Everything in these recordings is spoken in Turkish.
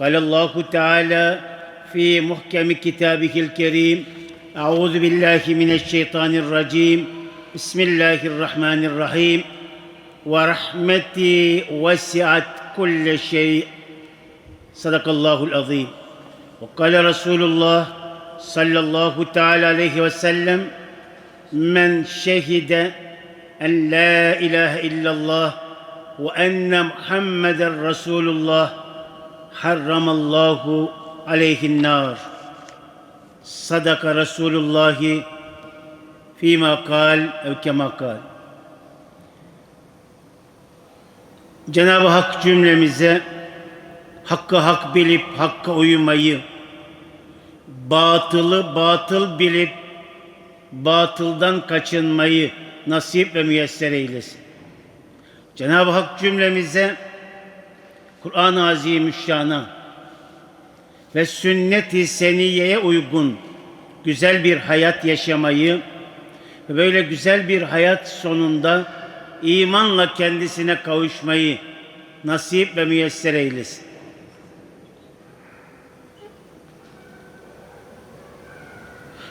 قال الله تعالى في محكم كتابه الكريم أعوذ بالله من الشيطان الرجيم بسم الله الرحمن الرحيم. ورحمتي وسعت كل شيء. صدق الله العظيم. وقال رسول الله صلى الله تعالى عليه وسلم من شهد أن لا إله إلا الله وأن محمد رسول الله harramallahu aleyhin nar. Sadaka Resulullah fîmâ kal ev kemâ. Cenab-ı Hak cümlemize hakkı hak bilip hakka uyumayı, batılı batıl bilip batıldan kaçınmayı nasip ve müyesser eylesin. Cenab-ı Hak cümlemize Kur'an-ı Azimüşşan'a ve sünnet-i seniyeye uygun güzel bir hayat yaşamayı ve böyle güzel bir hayat sonunda imanla kendisine kavuşmayı nasip ve müyesser eylesin.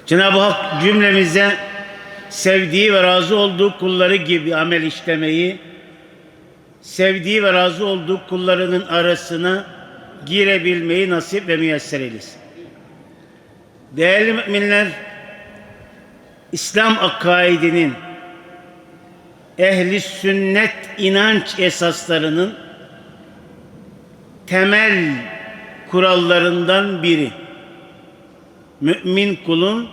Cenab-ı Hak cümlemize sevdiği ve razı olduğu kulları gibi amel işlemeyi, sevdiği ve razı olduğu kullarının arasına girebilmeyi nasip ve müyesser eylesin. Değerli müminler, İslam akaidinin ehli sünnet inanç esaslarının temel kurallarından biri mümin kulun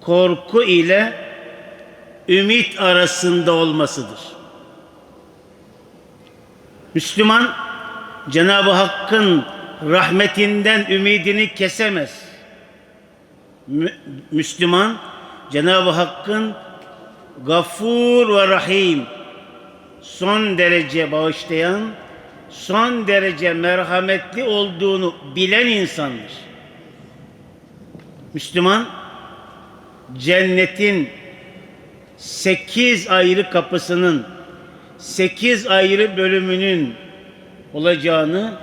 korku ile ümit arasında olmasıdır. Müslüman Cenab-ı Hakk'ın rahmetinden ümidini kesemez. Mü- Müslüman Cenab-ı Hakk'ın gafur ve rahim son derece bağışlayan, son derece merhametli olduğunu bilen insandır. Müslüman cennetin sekiz ayrı kapısının sekiz ayrı bölümünün olacağını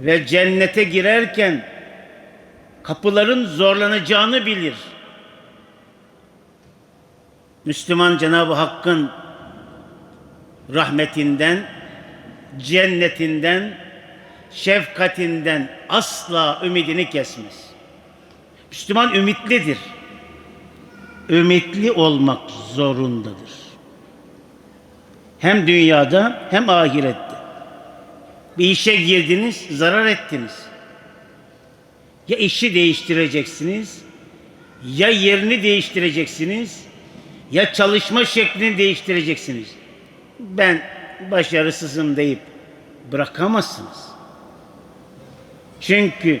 ve cennete girerken kapıların zorlanacağını bilir. Müslüman Cenab-ı Hakk'ın rahmetinden, cennetinden, şefkatinden asla ümidini kesmez. Müslüman ümitlidir. Ümitli olmak zorundadır. Hem dünyada hem ahirette. Bir işe girdiniz, zarar ettiniz. Ya işi değiştireceksiniz, ya yerini değiştireceksiniz, ya çalışma şeklini değiştireceksiniz. Ben başarısızım deyip bırakamazsınız. Çünkü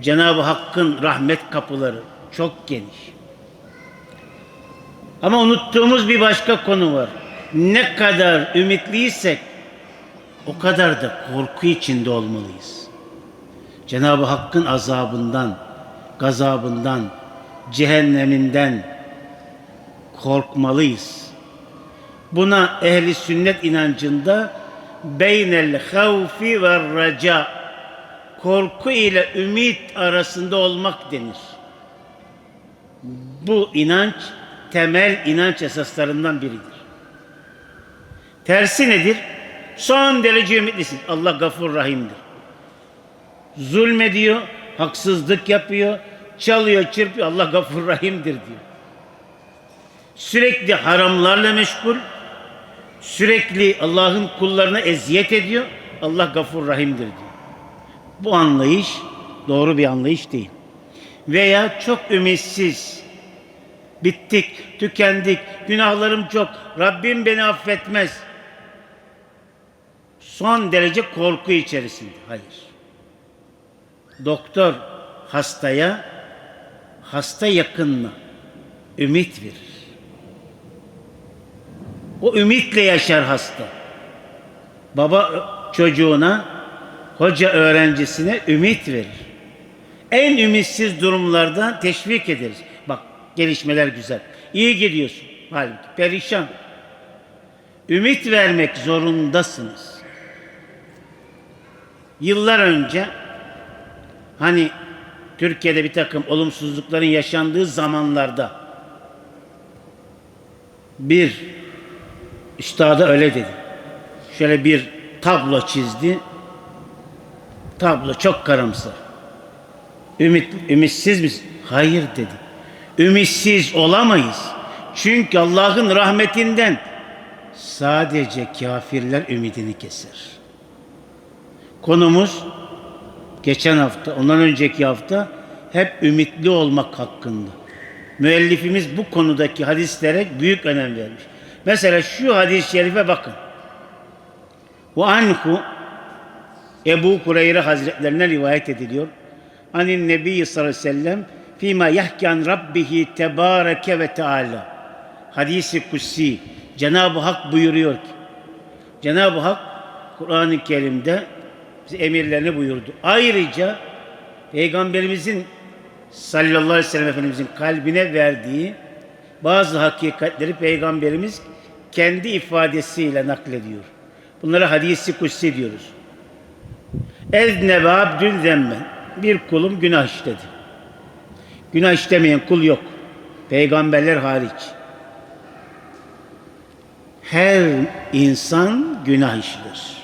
Cenab-ı Hakk'ın rahmet kapıları çok geniş. Ama unuttuğumuz bir başka konu var. Ne kadar ümitliysek o kadar da korku içinde olmalıyız. Cenab-ı Hakk'ın azabından, gazabından, cehenneminden korkmalıyız. Buna ehli sünnet inancında beynel havfi ve raca korku ile ümit arasında olmak denir. Bu inanç temel inanç esaslarından biridir. Tersi nedir? Son derece ümitlisin. Allah gafur rahimdir. zulmediyor, haksızlık yapıyor, çalıyor, çırpıyor. Allah gafur rahimdir diyor. Sürekli haramlarla meşgul, sürekli Allah'ın kullarına eziyet ediyor. Allah gafur rahimdir diyor. Bu anlayış doğru bir anlayış değil. Veya çok ümitsiz, bittik, tükendik, günahlarım çok, Rabbim beni affetmez. Son derece korku içerisinde. Hayır. Doktor hastaya, hasta yakınına ümit verir. O ümitle yaşar hasta. Baba çocuğuna, hoca öğrencisine ümit verir. En ümitsiz durumlardan teşvik ederiz. Bak gelişmeler güzel. İyi gidiyorsun. Halbuki perişan. Ümit vermek zorundasınız. Yıllar önce hani Türkiye'de bir takım olumsuzlukların yaşandığı zamanlarda bir üstada öyle dedi. Şöyle bir tablo çizdi. Tablo çok karamsar. Ümit, ümitsiz misin? Hayır dedi. Ümitsiz olamayız. Çünkü Allah'ın rahmetinden sadece kafirler ümidini keser. Konumuz geçen hafta, ondan önceki hafta hep ümitli olmak hakkında. Müellifimiz bu konudaki hadislere büyük önem vermiş. Mesela şu hadis-i şerife bakın. Ve anhu Ebu Kureyre Hazretlerine rivayet ediliyor. Anin Nebi sallallahu aleyhi ve sellem fîmâ yahkan Rabbihi tebâreke ve teâlâ. Hadisi kutsi. Cenab-ı Hak buyuruyor ki Cenab-ı Hak Kur'an-ı Kerim'de emirlerini buyurdu. Ayrıca Peygamberimizin sallallahu aleyhi ve sellem Efendimizin kalbine verdiği bazı hakikatleri Peygamberimiz kendi ifadesiyle naklediyor. Bunlara hadisi kutsi diyoruz. Eznebe abdül zemmen. Bir kulum günah işledi. Günah işlemeyen kul yok. Peygamberler hariç. Her insan günah işler.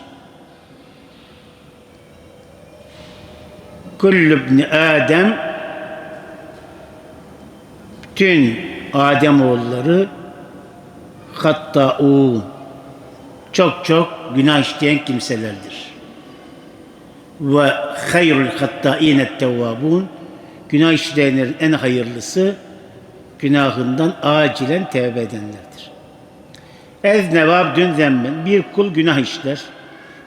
Kullu ibni Adem bütün Adem oğulları hatta'un çok çok günah işleyen kimselerdir. Ve hayrul hatta'ine tevvabun günah işleyenlerin en hayırlısı günahından acilen tevbe edenlerdir. Ez nevabdün zemmen bir kul günah işler.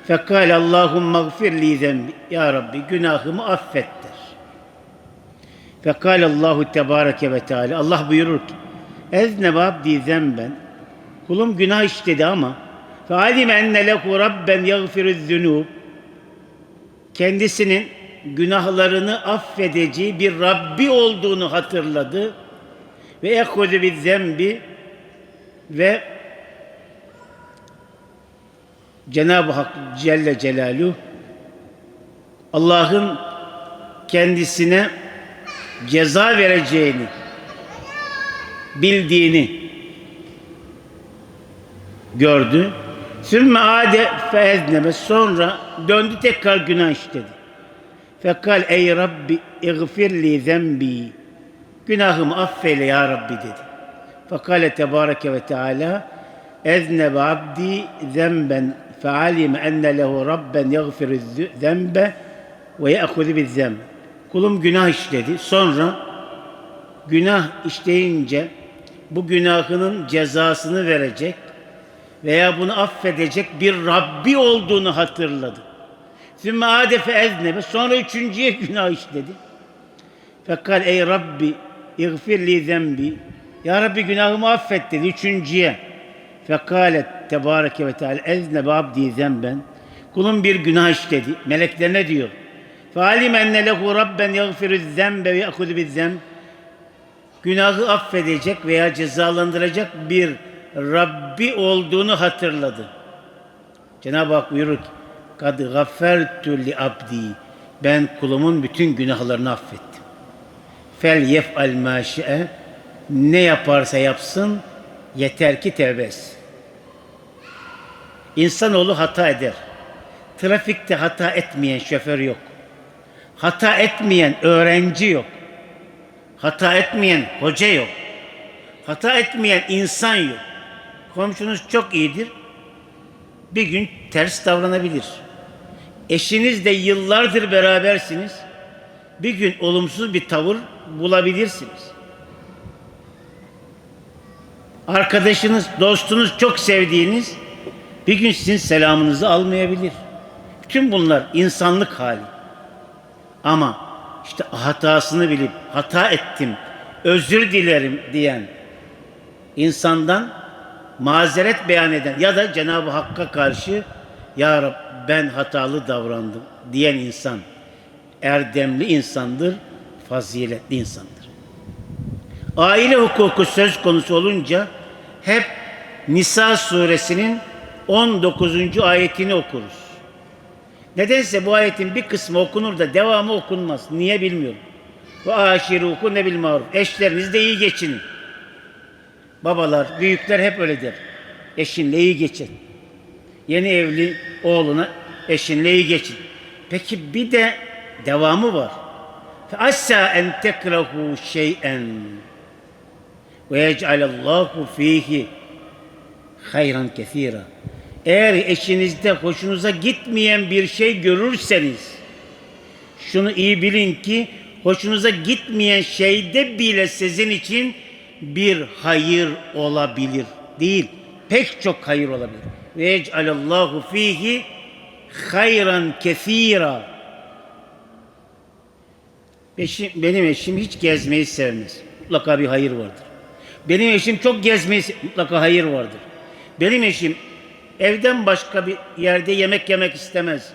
Fekal Allahümme gfir li zembi. Ya Rabbi günahımı affet der. Fekal Allahu tebareke ve teala. Allah buyurur ki Eznebe abdi zemben kulum günah işledi ama alime enne lehu rabben yagfirü zünub kendisinin günahlarını affedeceği bir Rabbi olduğunu hatırladı ve bir zembi ve Cenab-ı Hak Celle Celaluhu Allah'ın kendisine ceza vereceğini bildiğini gördü. Sümme ade feezneme sonra döndü tekrar günah işledi. Fekal ey Rabbi iğfirli zembi günahımı affeyle ya Rabbi dedi. Fekale tebareke ve teala eznebe abdi zemben lehu rabben yagfiru zembe ve ye'hudu biz zemb. Kulum günah işledi. Sonra günah işleyince bu günahının cezasını verecek veya bunu affedecek bir Rabbi olduğunu hatırladı. Sümme adefe eznebe sonra üçüncüye günah işledi. Fekal ey Rabbi iğfirli zembi Ya Rabbi günahımı affet dedi üçüncüye. Fekalet tebareke ve teala eznebe abdi zemben kulum bir günah işledi. Melekler ne diyor? Falim enne lehu rabben yagfiru zembe ve yakudu biz zemb günahı affedecek veya cezalandıracak bir Rabbi olduğunu hatırladı. Cenab-ı Hak buyurur ki kad gaffertu li abdi ben kulumun bütün günahlarını affettim. Fel yef'al ma ne yaparsa yapsın yeter ki tevbe etsin. İnsanoğlu hata eder. Trafikte hata etmeyen şoför yok. Hata etmeyen öğrenci yok. Hata etmeyen hoca yok. Hata etmeyen insan yok. Komşunuz çok iyidir. Bir gün ters davranabilir. Eşinizle yıllardır berabersiniz. Bir gün olumsuz bir tavır bulabilirsiniz. Arkadaşınız, dostunuz çok sevdiğiniz bir gün sizin selamınızı almayabilir. Bütün bunlar insanlık hali. Ama işte hatasını bilip hata ettim, özür dilerim diyen insandan mazeret beyan eden ya da Cenab-ı Hakk'a karşı ya Rab ben hatalı davrandım diyen insan erdemli insandır, faziletli insandır. Aile hukuku söz konusu olunca hep Nisa suresinin 19. ayetini okuruz. Nedense bu ayetin bir kısmı okunur da devamı okunmaz. Niye bilmiyorum. Ve aşiruhu ne bil maruf. Eşlerinizle iyi geçinin. Babalar, büyükler hep öyle der. Eşinle iyi geçin. Yeni evli oğluna eşinle iyi geçin. Peki bir de devamı var. Fe assa en tekrahu şey'en ve yec'alallahu fihi hayran kesira. Eğer eşinizde hoşunuza gitmeyen bir şey görürseniz şunu iyi bilin ki hoşunuza gitmeyen şeyde bile sizin için bir hayır olabilir. Değil. Pek çok hayır olabilir. Ve yec'alallahu fihi hayran kesira. Benim eşim hiç gezmeyi sevmez. Mutlaka bir hayır vardır. Benim eşim çok gezmeyi mutlaka hayır vardır. Benim eşim evden başka bir yerde yemek yemek istemez.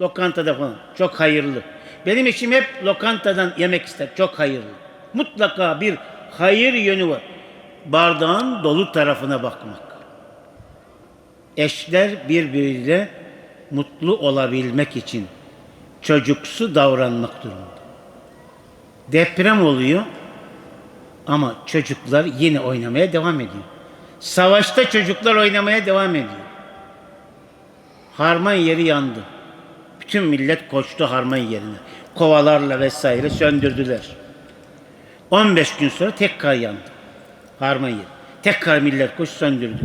Lokantada falan. Çok hayırlı. Benim eşim hep lokantadan yemek ister. Çok hayırlı. Mutlaka bir hayır yönü var. Bardağın dolu tarafına bakmak. Eşler birbiriyle mutlu olabilmek için çocuksu davranmak durumunda. Deprem oluyor ama çocuklar yine oynamaya devam ediyor. Savaşta çocuklar oynamaya devam ediyor. Harman yeri yandı. Bütün millet koştu harman yerine. Kovalarla vesaire söndürdüler. 15 gün sonra tekrar yandı. Harman yeri. Tekrar millet koş söndürdü.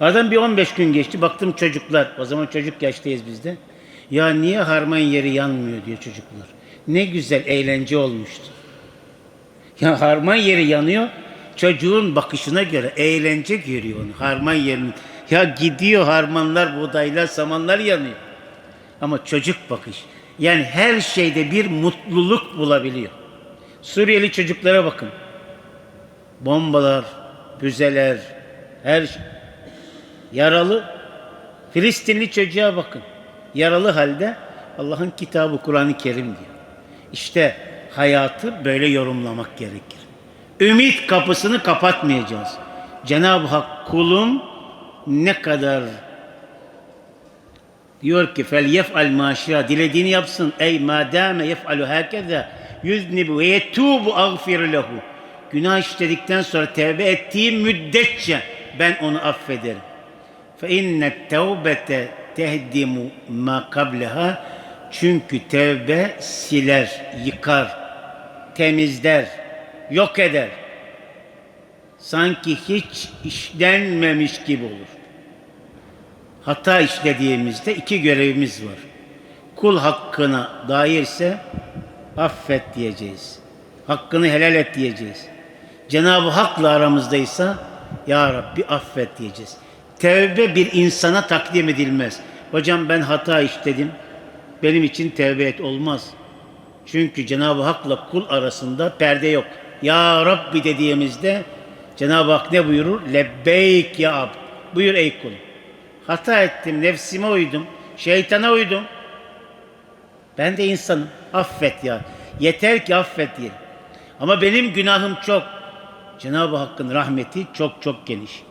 Aradan bir 15 gün geçti. Baktım çocuklar. O zaman çocuk yaştayız biz de. Ya niye harman yeri yanmıyor diyor çocuklar. Ne güzel eğlence olmuştu. Ya harman yeri yanıyor. Çocuğun bakışına göre eğlence görüyor onu. Harman yerinin. Ya gidiyor harmanlar, buğdaylar, samanlar yanıyor. Ama çocuk bakış. Yani her şeyde bir mutluluk bulabiliyor. Suriyeli çocuklara bakın. Bombalar, füzeler, her şey. Yaralı Filistinli çocuğa bakın. Yaralı halde Allah'ın kitabı Kur'an-ı Kerim diyor. İşte hayatı böyle yorumlamak gerekir. Ümit kapısını kapatmayacağız. Cenab-ı Hak kulum ne kadar diyor ki fel yef'al maşa dilediğini yapsın. Ey madame yef'alu hakeza yüznibu ve yetubu agfir lehu. Günah işledikten sonra tevbe ettiği müddetçe ben onu affederim. Fe inne tevbete tehdimu ma kableha. Çünkü tevbe siler, yıkar, temizler, yok eder. Sanki hiç işlenmemiş gibi olur. Hata işlediğimizde iki görevimiz var. Kul hakkına dairse affet diyeceğiz. Hakkını helal et diyeceğiz. Cenab-ı Hak'la aramızdaysa Ya Rabbi affet diyeceğiz. Tevbe bir insana takdim edilmez. Hocam ben hata işledim. Benim için tevbe et olmaz. Çünkü Cenab-ı Hak'la kul arasında perde yok. Ya Rabbi dediğimizde Cenab-ı Hak ne buyurur? Lebbeyk ya abd. Buyur ey kul. Hata ettim, nefsime uydum, şeytana uydum. Ben de insanım. Affet ya. Yeter ki affet diye. Ama benim günahım çok. Cenab-ı Hakk'ın rahmeti çok çok geniş.